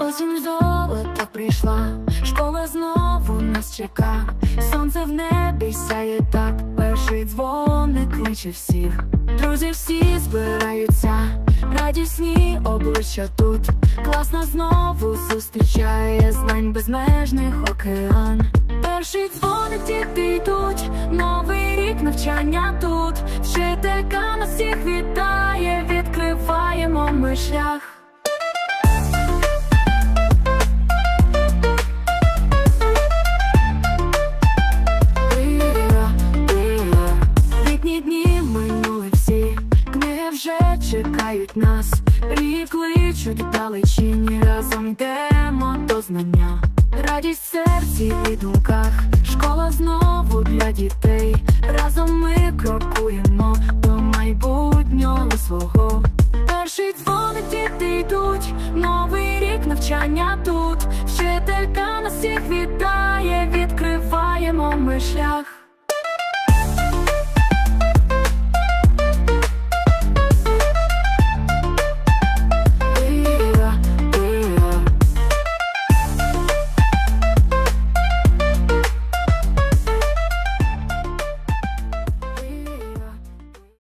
Осінь золота прийшла, школа знову нас чека. Сонце в небі сяє так, перший дзвоник кличе всіх. Друзі всі збираються, радісні обличчя тут. Класно знову зустрічає знань безмежних океан. Перший дзвоник діти йдуть, новий рік навчання тут. Вчителька нас всіх вітає, відкриваємо ми шлях. Вже чекають нас, рік кличуть вдалечині, разом йдемо до знання. Радість в серці і думках, школа знову для дітей. Разом ми крокуємо до майбутнього свого. Перший дзвоник діти йдуть, новий рік навчання тут. Вчителька нас всіх вітає, відкриваємо ми шлях.